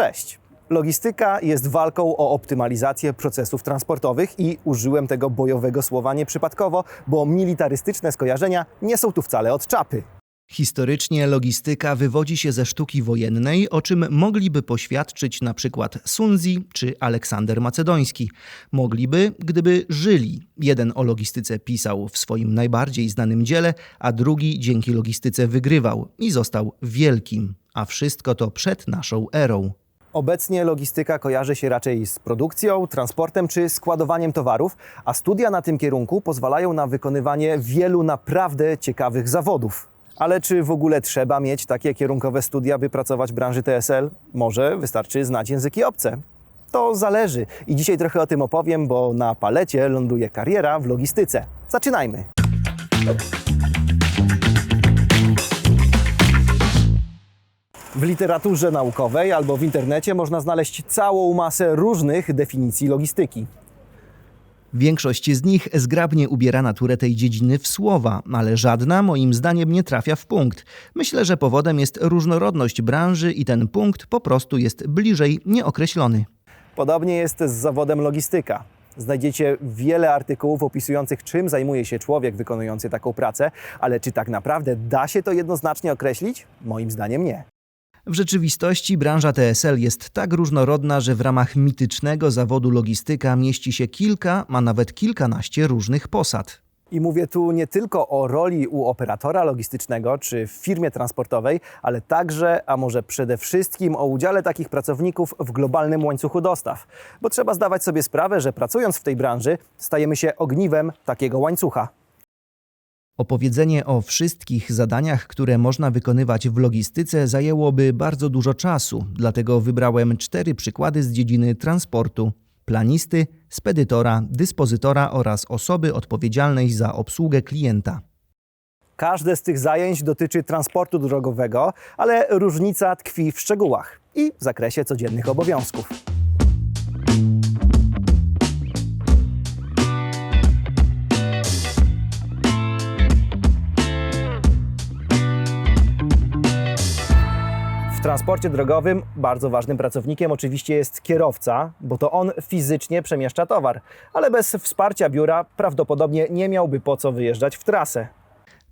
Cześć! Logistyka jest walką o optymalizację procesów transportowych i użyłem tego bojowego słowa nieprzypadkowo, bo militarystyczne skojarzenia nie są tu wcale od czapy. Historycznie logistyka wywodzi się ze sztuki wojennej, o czym mogliby poświadczyć na przykład Sunzi czy Aleksander Macedoński. Mogliby, gdyby żyli. Jeden o logistyce pisał w swoim najbardziej znanym dziele, a drugi dzięki logistyce wygrywał i został wielkim. A wszystko to przed naszą erą. Obecnie logistyka kojarzy się raczej z produkcją, transportem czy składowaniem towarów, a studia na tym kierunku pozwalają na wykonywanie wielu naprawdę ciekawych zawodów. Ale czy w ogóle trzeba mieć takie kierunkowe studia, by pracować w branży TSL? Może wystarczy znać języki obce. To zależy i dzisiaj trochę o tym opowiem, bo na palecie ląduje kariera w logistyce. Zaczynajmy! W literaturze naukowej albo w internecie można znaleźć całą masę różnych definicji logistyki. Większość z nich zgrabnie ubiera naturę tej dziedziny w słowa, ale żadna moim zdaniem nie trafia w punkt. Myślę, że powodem jest różnorodność branży i ten punkt po prostu jest bliżej nieokreślony. Podobnie jest z zawodem logistyka. Znajdziecie wiele artykułów opisujących, czym zajmuje się człowiek wykonujący taką pracę, ale czy tak naprawdę da się to jednoznacznie określić? Moim zdaniem nie. W rzeczywistości branża TSL jest tak różnorodna, że w ramach mitycznego zawodu logistyka mieści się kilka, a nawet kilkanaście różnych posad. I mówię tu nie tylko o roli u operatora logistycznego czy w firmie transportowej, ale także, a może przede wszystkim o udziale takich pracowników w globalnym łańcuchu dostaw. Bo trzeba zdawać sobie sprawę, że pracując w tej branży, stajemy się ogniwem takiego łańcucha. Opowiedzenie o wszystkich zadaniach, które można wykonywać w logistyce, zajęłoby bardzo dużo czasu, dlatego wybrałem cztery przykłady z dziedziny transportu: planisty, spedytora, dyspozytora oraz osoby odpowiedzialnej za obsługę klienta. Każde z tych zajęć dotyczy transportu drogowego, ale różnica tkwi w szczegółach i w zakresie codziennych obowiązków. W transporcie drogowym bardzo ważnym pracownikiem oczywiście jest kierowca, bo to on fizycznie przemieszcza towar, ale bez wsparcia biura prawdopodobnie nie miałby po co wyjeżdżać w trasę.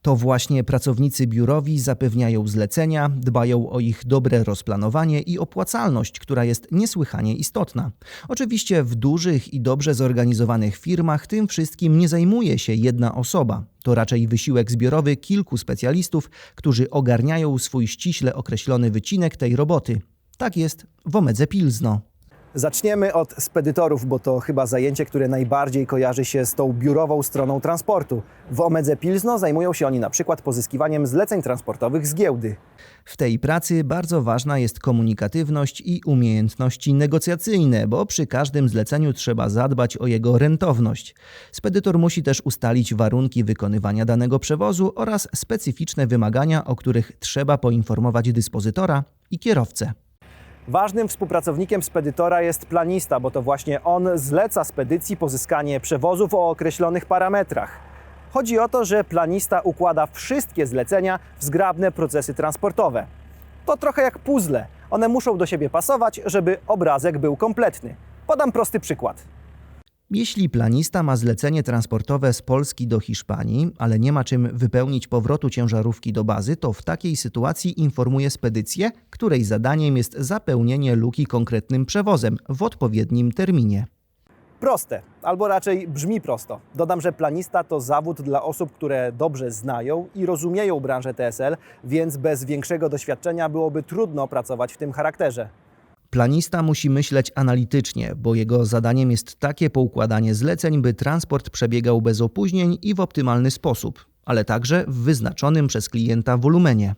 To właśnie pracownicy biurowi zapewniają zlecenia, dbają o ich dobre rozplanowanie i opłacalność, która jest niesłychanie istotna. Oczywiście w dużych i dobrze zorganizowanych firmach tym wszystkim nie zajmuje się jedna osoba. To raczej wysiłek zbiorowy kilku specjalistów, którzy ogarniają swój ściśle określony wycinek tej roboty. Tak jest w Omedze Pilzno. Zaczniemy od spedytorów, bo to chyba zajęcie, które najbardziej kojarzy się z tą biurową stroną transportu. W Omedze Pilzno zajmują się oni na przykład pozyskiwaniem zleceń transportowych z giełdy. W tej pracy bardzo ważna jest komunikatywność i umiejętności negocjacyjne, bo przy każdym zleceniu trzeba zadbać o jego rentowność. Spedytor musi też ustalić warunki wykonywania danego przewozu oraz specyficzne wymagania, o których trzeba poinformować dyspozytora i kierowcę. Ważnym współpracownikiem spedytora jest planista, bo to właśnie on zleca spedycji pozyskanie przewozów o określonych parametrach. Chodzi o to, że planista układa wszystkie zlecenia w zgrabne procesy transportowe. To trochę jak puzzle. One muszą do siebie pasować, żeby obrazek był kompletny. Podam prosty przykład. Jeśli planista ma zlecenie transportowe z Polski do Hiszpanii, ale nie ma czym wypełnić powrotu ciężarówki do bazy, to w takiej sytuacji informuje spedycję, której zadaniem jest zapełnienie luki konkretnym przewozem w odpowiednim terminie. Proste, albo raczej brzmi prosto. Dodam, że planista to zawód dla osób, które dobrze znają i rozumieją branżę TSL, więc bez większego doświadczenia byłoby trudno pracować w tym charakterze. Planista musi myśleć analitycznie, bo jego zadaniem jest takie poukładanie zleceń, by transport przebiegał bez opóźnień i w optymalny sposób, ale także w wyznaczonym przez klienta wolumenie.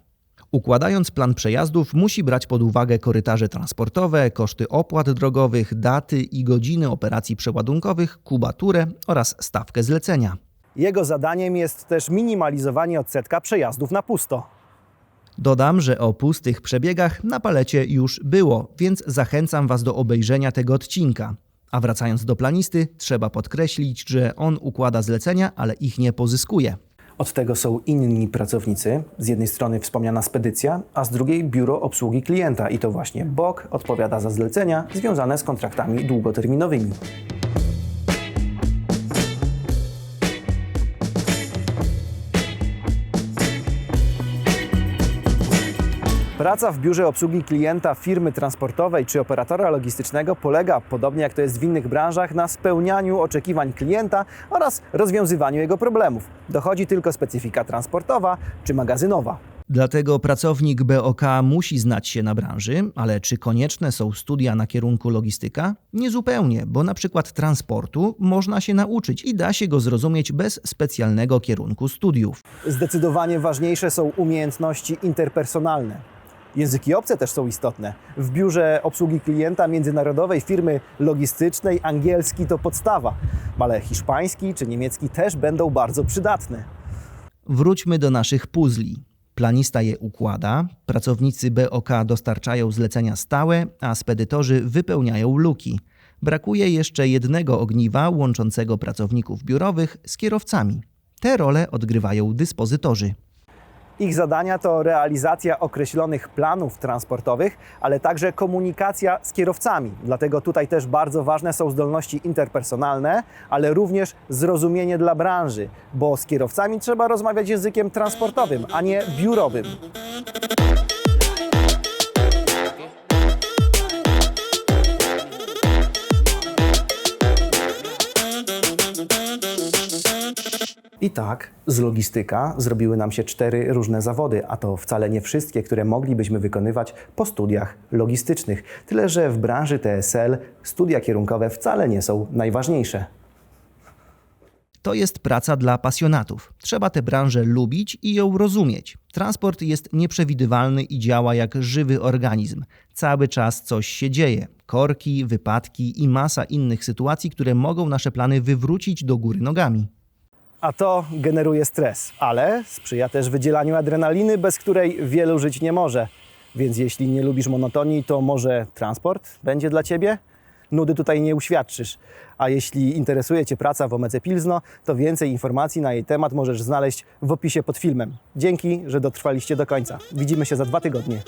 Układając plan przejazdów, musi brać pod uwagę korytarze transportowe, koszty opłat drogowych, daty i godziny operacji przeładunkowych, kubaturę oraz stawkę zlecenia. Jego zadaniem jest też minimalizowanie odsetka przejazdów na pusto. Dodam, że o pustych przebiegach na palecie już było, więc zachęcam Was do obejrzenia tego odcinka. A wracając do planisty, trzeba podkreślić, że on układa zlecenia, ale ich nie pozyskuje. Od tego są inni pracownicy. Z jednej strony wspomniana spedycja, a z drugiej biuro obsługi klienta i to właśnie BOK odpowiada za zlecenia związane z kontraktami długoterminowymi. Praca w biurze obsługi klienta firmy transportowej czy operatora logistycznego polega, podobnie jak to jest w innych branżach, na spełnianiu oczekiwań klienta oraz rozwiązywaniu jego problemów. Dochodzi tylko specyfika transportowa czy magazynowa. Dlatego pracownik BOK musi znać się na branży, ale czy konieczne są studia na kierunku logistyka? Niezupełnie, bo na przykład transportu można się nauczyć i da się go zrozumieć bez specjalnego kierunku studiów. Zdecydowanie ważniejsze są umiejętności interpersonalne. Języki obce też są istotne. W biurze obsługi klienta międzynarodowej firmy logistycznej angielski to podstawa, ale hiszpański czy niemiecki też będą bardzo przydatne. Wróćmy do naszych puzli. Planista je układa, pracownicy BOK dostarczają zlecenia stałe, a spedytorzy wypełniają luki. Brakuje jeszcze jednego ogniwa łączącego pracowników biurowych z kierowcami. Te role odgrywają dyspozytorzy. Ich zadania to realizacja określonych planów transportowych, ale także komunikacja z kierowcami. Dlatego tutaj też bardzo ważne są zdolności interpersonalne, ale również zrozumienie dla branży, bo z kierowcami trzeba rozmawiać językiem transportowym, a nie biurowym. I tak z logistyka zrobiły nam się cztery różne zawody, a to wcale nie wszystkie, które moglibyśmy wykonywać po studiach logistycznych. Tyle, że w branży TSL studia kierunkowe wcale nie są najważniejsze. To jest praca dla pasjonatów. Trzeba tę branżę lubić i ją rozumieć. Transport jest nieprzewidywalny i działa jak żywy organizm. Cały czas coś się dzieje. Korki, wypadki i masa innych sytuacji, które mogą nasze plany wywrócić do góry nogami. A to generuje stres, ale sprzyja też wydzielaniu adrenaliny, bez której wielu żyć nie może. Więc jeśli nie lubisz monotonii, to może transport będzie dla Ciebie? Nudy tutaj nie uświadczysz. A jeśli interesuje Cię praca w Omece Pilzno, to więcej informacji na jej temat możesz znaleźć w opisie pod filmem. Dzięki, że dotrwaliście do końca. Widzimy się za dwa tygodnie.